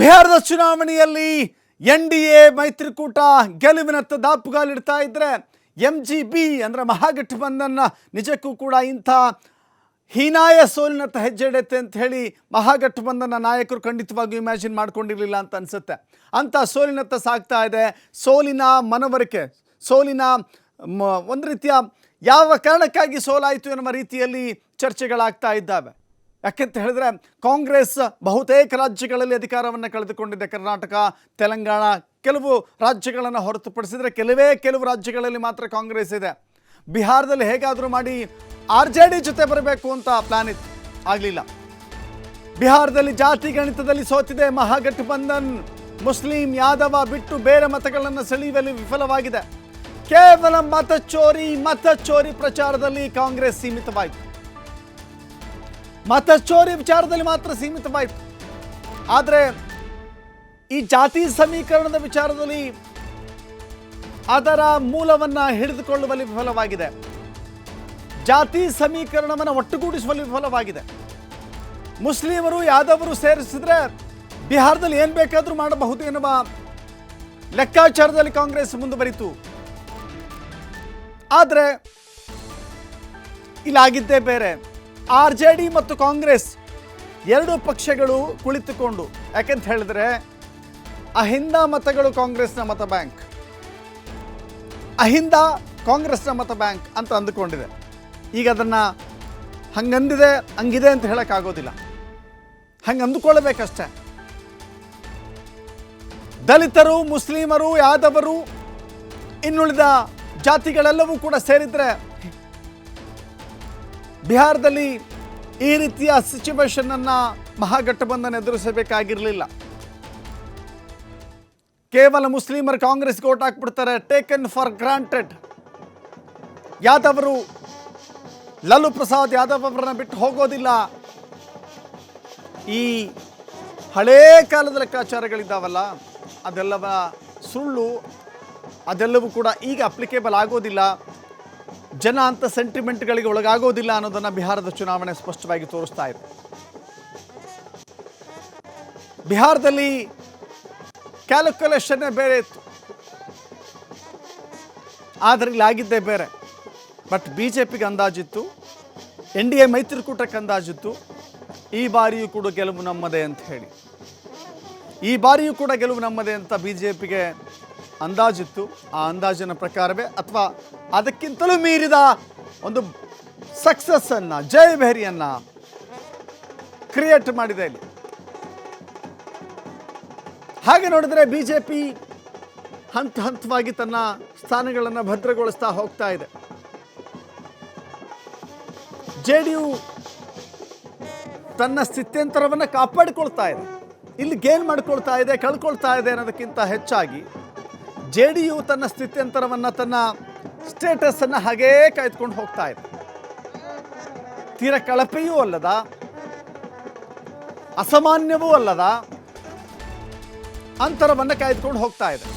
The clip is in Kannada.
ಬಿಹಾರದ ಚುನಾವಣೆಯಲ್ಲಿ ಎನ್ ಡಿ ಎ ಮೈತ್ರಿಕೂಟ ಗೆಲುವಿನತ್ತ ದಾಪುಗಾಲಿಡ್ತಾ ಇದ್ರೆ ಎಂ ಜಿ ಬಿ ಅಂದರೆ ಮಹಾಗಠಬಂಧನ್ನ ನಿಜಕ್ಕೂ ಕೂಡ ಇಂಥ ಹೀನಾಯ ಸೋಲಿನತ್ತ ಹೆಜ್ಜೆ ಇಡುತ್ತೆ ಅಂತ ಹೇಳಿ ಮಹಾಗಠಬಂಧನ ನಾಯಕರು ಖಂಡಿತವಾಗಿಯೂ ಇಮ್ಯಾಜಿನ್ ಮಾಡ್ಕೊಂಡಿರಲಿಲ್ಲ ಅಂತ ಅನಿಸುತ್ತೆ. ಅಂಥ ಸೋಲಿನತ್ತ ಸಾಗ್ತಾ ಇದೆ. ಸೋಲಿನ ಮನವರಿಕೆ, ಸೋಲಿನ ಒಂದು ರೀತಿಯ ಯಾವ ಕಾರಣಕ್ಕಾಗಿ ಸೋಲಾಯಿತು ಎನ್ನುವ ರೀತಿಯಲ್ಲಿ ಚರ್ಚೆಗಳಾಗ್ತಾ ಇದ್ದಾವೆ. ಯಾಕೆಂತ ಹೇಳಿದ್ರೆ ಕಾಂಗ್ರೆಸ್ ಬಹುತೇಕ ರಾಜ್ಯಗಳಲ್ಲಿ ಅಧಿಕಾರವನ್ನು ಕಳೆದುಕೊಂಡಿದೆ. ಕರ್ನಾಟಕ, ತೆಲಂಗಾಣ ಕೆಲವು ರಾಜ್ಯಗಳನ್ನು ಹೊರತುಪಡಿಸಿದರೆ ಕೆಲವೇ ಕೆಲವು ರಾಜ್ಯಗಳಲ್ಲಿ ಮಾತ್ರ ಕಾಂಗ್ರೆಸ್ ಇದೆ. ಬಿಹಾರದಲ್ಲಿ ಹೇಗಾದರೂ ಮಾಡಿ ಆರ್ ಜೆ ಡಿ ಜೊತೆ ಬರಬೇಕು ಅಂತ ಪ್ಲಾನ್ ಇತ್ತು. ಆಗಲಿಲ್ಲ. ಬಿಹಾರದಲ್ಲಿ ಜಾತಿ ಗಣಿತದಲ್ಲಿ ಸೋತಿದೆ ಮಹಾಗಠಬಂಧನ್ ಮುಸ್ಲಿಂ, ಯಾದವ ಬಿಟ್ಟು ಬೇರೆ ಮತಗಳನ್ನು ಸೆಳೆಯುವಲ್ಲಿ ವಿಫಲವಾಗಿದೆ. ಕೇವಲ ಮತ ಚೋರಿ ಮತ ಚೋರಿ ಪ್ರಚಾರದಲ್ಲಿ ಕಾಂಗ್ರೆಸ್ ಸೀಮಿತವಾಯಿತು. ಮತಚೋರಿ ವಿಚಾರದಲ್ಲಿ ಮಾತ್ರ ಸೀಮಿತವಾಯಿತು ಆದರೆ ಈ ಜಾತಿ ಸಮೀಕರಣದ ವಿಚಾರದಲ್ಲಿ ಅದರ ಮೂಲವನ್ನು ಹಿಡಿದುಕೊಳ್ಳುವಲ್ಲಿ ವಿಫಲವಾಗಿದೆ. ಜಾತಿ ಸಮೀಕರಣವನ್ನು ಒಟ್ಟುಗೂಡಿಸುವಲ್ಲಿ ವಿಫಲವಾಗಿದೆ. ಮುಸ್ಲಿಮರು ಯಾದವರು ಸೇರಿಸಿದ್ರೆ ಬಿಹಾರದಲ್ಲಿ ಏನು ಬೇಕಾದರೂ ಮಾಡಬಹುದು ಎನ್ನುವ ಲೆಕ್ಕಾಚಾರದಲ್ಲಿ ಕಾಂಗ್ರೆಸ್ ಮುಂದುವರಿತು. ಆದರೆ ಇಲ್ಲಾಗಿದ್ದೇ ಬೇರೆ. ಆರ್ ಜೆ ಡಿ ಮತ್ತು ಕಾಂಗ್ರೆಸ್ ಎರಡು ಪಕ್ಷಗಳು ಕುಳಿತುಕೊಂಡು, ಯಾಕೆಂತ ಹೇಳಿದ್ರೆ ಅಹಿಂದ ಮತಗಳು ಕಾಂಗ್ರೆಸ್ನ ಮತ ಬ್ಯಾಂಕ್. ಅಹಿಂದ ಕಾಂಗ್ರೆಸ್ನ ಮತ ಬ್ಯಾಂಕ್ ಅಂತ ಅಂದುಕೊಂಡಿದೆ. ಈಗ ಅದನ್ನು ಹಂಗಂದಿದೆ, ಹಂಗಿದೆ ಅಂತ ಹೇಳೋಕ್ಕಾಗೋದಿಲ್ಲ. ಹಂಗೆ ಅಂದುಕೊಳ್ಳಬೇಕಷ್ಟೆ ದಲಿತರು, ಮುಸ್ಲಿಮರು, ಯಾದವರು ಇನ್ನುಳಿದ ಜಾತಿಗಳೆಲ್ಲವೂ ಕೂಡ ಸೇರಿದ್ರೆ ಬಿಹಾರದಲ್ಲಿ ಈ ರೀತಿಯ ಸಿಚುವೇಶನ್ ಅನ್ನ ಮಹಾಗಠಬಂಧನ ಎದುರಿಸಬೇಕಾಗಿರಲಿಲ್ಲ. ಕೇವಲ ಮುಸ್ಲಿಮರು ಕಾಂಗ್ರೆಸ್ಗೆ ಓಟ್ ಹಾಕ್ಬಿಡ್ತಾರೆ ಟೇಕನ್ ಫಾರ್ ಗ್ರಾಂಟೆಡ್ ಯಾದವರು ಲಲ್ಲು ಪ್ರಸಾದ್ ಯಾದವ್ ಅವರನ್ನ ಬಿಟ್ಟು ಹೋಗೋದಿಲ್ಲ. ಈ ಹಳೇ ಕಾಲದ ಲೆಕ್ಕಾಚಾರಗಳಿದ್ದಾವಲ್ಲ, ಅದೆಲ್ಲವ ಸುಳ್ಳು, ಅದೆಲ್ಲವೂ ಕೂಡ ಈಗ ಅಪ್ಲಿಕೇಬಲ್ ಆಗೋದಿಲ್ಲ. ಜನ ಅಂತ ಸೆಂಟಿಮೆಂಟ್ಗಳಿಗೆ ಒಳಗಾಗೋದಿಲ್ಲ ಅನ್ನೋದನ್ನು ಬಿಹಾರದ ಚುನಾವಣೆ ಸ್ಪಷ್ಟವಾಗಿ ತೋರಿಸ್ತಾ ಇದೆ. ಬಿಹಾರದಲ್ಲಿ ಕ್ಯಾಲ್ಕುಲೇಷನ್ನೇ ಬೇರೆ ಇತ್ತು. ಆದರೆ ಇಲ್ಲಿ ಆಗಿದ್ದೇ ಬೇರೆ. ಬಟ್ ಬಿ ಜೆ ಪಿಗೆ ಅಂದಾಜಿತ್ತು, ಎನ್ ಡಿ ಎ ಮೈತ್ರಿಕೂಟಕ್ಕೆ ಅಂದಾಜಿತ್ತು, ಈ ಬಾರಿಯೂ ಕೂಡ ಗೆಲುವು ನಮ್ಮದೇ ಅಂತ ಹೇಳಿ. ಈ ಬಾರಿಯೂ ಕೂಡ ಗೆಲುವು ನಮ್ಮದೇ ಅಂತ ಬಿ ಜೆ ಪಿಗೆ ಅಂದಾಜಿತ್ತು. ಆ ಅಂದಾಜಿನ ಪ್ರಕಾರವೇ ಅಥವಾ ಅದಕ್ಕಿಂತಲೂ ಮೀರಿದ ಒಂದು ಸಕ್ಸಸ್ಸನ್ನು ಜಯಭೇರಿಯನ್ನು ಕ್ರಿಯೇಟ್ ಮಾಡಿದೆ ಇಲ್ಲಿ. ಹಾಗೆ ನೋಡಿದ್ರೆ ಬಿ ಜೆ ಪಿ ಹಂತ ಹಂತವಾಗಿ ತನ್ನ ಸ್ಥಾನಗಳನ್ನು ಭದ್ರಗೊಳಿಸ್ತಾ ಹೋಗ್ತಾ ಇದೆ. ಜೆ ಡಿ ಯು ತನ್ನ ಸ್ಥಿತ್ಯಂತರವನ್ನು ಕಾಪಾಡಿಕೊಳ್ತಾ ಇದೆ. ಇಲ್ಲಿ ಗೇನ್ ಮಾಡ್ಕೊಳ್ತಾ ಇದೆ, ಕಳ್ಕೊಳ್ತಾ ಇದೆ ಅನ್ನೋದಕ್ಕಿಂತ ಹೆಚ್ಚಾಗಿ ಜೆ ಡಿ ಯು ತನ್ನ ಸ್ಥಿತ್ಯಂತರವನ್ನು, ತನ್ನ ಸ್ಟೇಟಸನ್ನು ಹಾಗೇ ಕಾಯ್ದುಕೊಂಡು ಹೋಗ್ತಾ ಇದೆ. ತೀರ ಕಳಪೆಯೂ ಅಲ್ಲದ, ಅಸಾಮಾನ್ಯವೂ ಅಲ್ಲದ ಅಂತರವನ್ನು ಕಾಯ್ದುಕೊಂಡು ಹೋಗ್ತಾ ಇದೆ.